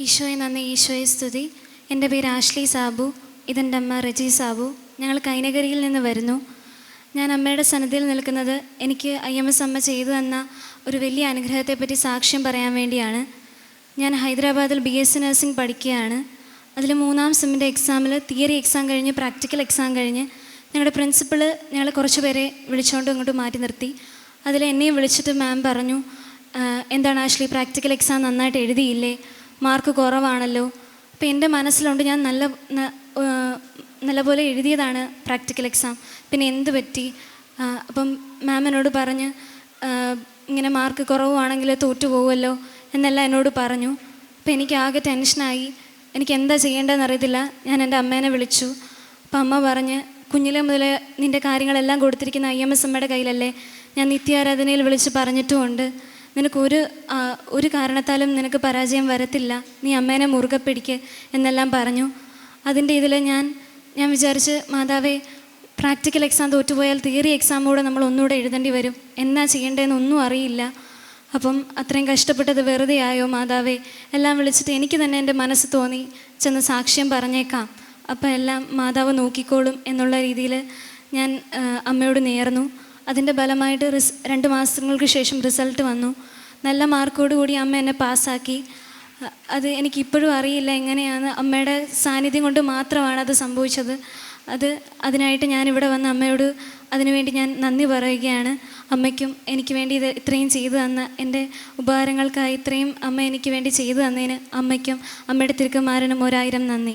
ഈശോയെ നന്ദി ഈശോയെ സ്തുതി. എന്റെ പേര് ആഷ്ലി സാബു. ഇതെന്റെ അമ്മ റജി സാബു. ഞങ്ങൾ കൈനഗരിയിൽ നിന്ന് വരുന്നു. ഞാൻ അമ്മയുടെ സന്നദ്ധയിൽ നിൽക്കുന്നത് എനിക്ക് ഐ എം എസ് അമ്മ ചെയ്തു തന്ന ഒരു വലിയ അനുഗ്രഹത്തെപ്പറ്റി സാക്ഷ്യം പറയാൻ വേണ്ടിയാണ്. ഞാൻ ഹൈദരാബാദിൽ ബി എസ് സി നഴ്സിംഗ് പഠിക്കുകയാണ്. അതിൽ മൂന്നാം സെമ്മിന്റെ എക്സാമിൽ തിയറി എക്സാം കഴിഞ്ഞ് പ്രാക്ടിക്കൽ എക്സാം കഴിഞ്ഞ് ഞങ്ങളുടെ പ്രിൻസിപ്പൾ ഞങ്ങളെ കുറച്ച് പേരെ വിളിച്ചുകൊണ്ട് ഇങ്ങോട്ട് മാറ്റി നിർത്തി. അതിൽ എന്നെയും വിളിച്ചിട്ട് മാം പറഞ്ഞു എന്താണ് ആഷ്ലി പ്രാക്ടിക്കൽ എക്സാം നന്നായിട്ട് എഴുതിയില്ലേ? മാർക്ക് കുറവാണല്ലോ. അപ്പോൾ എന്റെ മനസ്സിലുണ്ട് ഞാൻ നല്ല നല്ലപോലെ എഴുതിയതാണ് പ്രാക്ടിക്കൽ എക്സാം. പിന്നെ എന്ത് പറ്റി? അപ്പം മാമിനോട് പറഞ്ഞ് ഇങ്ങനെ മാർക്ക് കുറവാണെങ്കിൽ തോറ്റു പോകുമല്ലോ എന്നെല്ലാം എന്നോട് പറഞ്ഞു. അപ്പോൾ എനിക്ക് ആകെ ടെൻഷനായി. എനിക്ക് എന്താ ചെയ്യേണ്ടതെന്ന് അറിയത്തില്ല. ഞാൻ എന്റെ അമ്മേനെ വിളിച്ചു. അപ്പം അമ്മ പറഞ്ഞ് കുഞ്ഞിലെ മുതലേ നിന്റെ കാര്യങ്ങളെല്ലാം കൊടുത്തിരിക്കുന്ന ഐ എം എസ് അമ്മയുടെ കയ്യിലല്ലേ? ഞാൻ നിത്യാരാധനയിൽ വിളിച്ച് പറഞ്ഞിട്ടുമുണ്ട്. നിനക്കൊരു ഒരു ഒരു കാരണത്താലും നിനക്ക് പരാജയം വരത്തില്ല. നീ അമ്മേനെ മുറുകെ പിടിക്ക് എന്നെല്ലാം പറഞ്ഞു. അതിന്റെ ഇതിൽ ഞാൻ ഞാൻ വിചാരിച്ച് മാതാവേ പ്രാക്ടിക്കൽ എക്സാം തോറ്റുപോയാൽ തിയറി എക്സാം കൂടെ നമ്മൾ ഒന്നുകൂടെ എഴുതേണ്ടി വരും. എന്നാ ചെയ്യേണ്ടതെന്ന് ഒന്നും അറിയില്ല. അപ്പം അത്രയും കഷ്ടപ്പെട്ടത് വെറുതെ ആയോ മാതാവേ? എല്ലാം വിളിച്ചിട്ട് എനിക്ക് തന്നെ എന്റെ മനസ്സ് തോന്നി. ചെന്ന് സാക്ഷ്യം പറഞ്ഞേക്കാം. അപ്പം എല്ലാം മാതാവ് നോക്കിക്കോളും എന്നുള്ള രീതിയിൽ ഞാൻ അമ്മയോട് നേർന്നു. അതിന്റെ ഫലമായിട്ട് റിസ് രണ്ട് മാസങ്ങൾക്ക് ശേഷം റിസൾട്ട് വന്നു. നല്ല മാർക്കോട് കൂടി അമ്മ എന്നെ പാസ്സാക്കി. അത് എനിക്കിപ്പോഴും അറിയില്ല എങ്ങനെയാണ് അമ്മയുടെ സാന്നിധ്യം കൊണ്ട് മാത്രമാണ് അത് സംഭവിച്ചത്. അത് അതിനായിട്ട് ഞാൻ ഇവിടെ വന്ന അമ്മയോട് അതിനുവേണ്ടി ഞാൻ നന്ദി പറയുകയാണ്. അമ്മയ്ക്കും എനിക്ക് വേണ്ടി ഇത് ഇത്രയും ചെയ്തു തന്ന എന്റെ ഉപകാരങ്ങൾക്കായി ഇത്രയും അമ്മ എനിക്ക് വേണ്ടി ചെയ്തു തന്നതിന് അമ്മയ്ക്കും അമ്മയുടെ തിരുക്കന്മാരനും ഒരായിരം നന്ദി.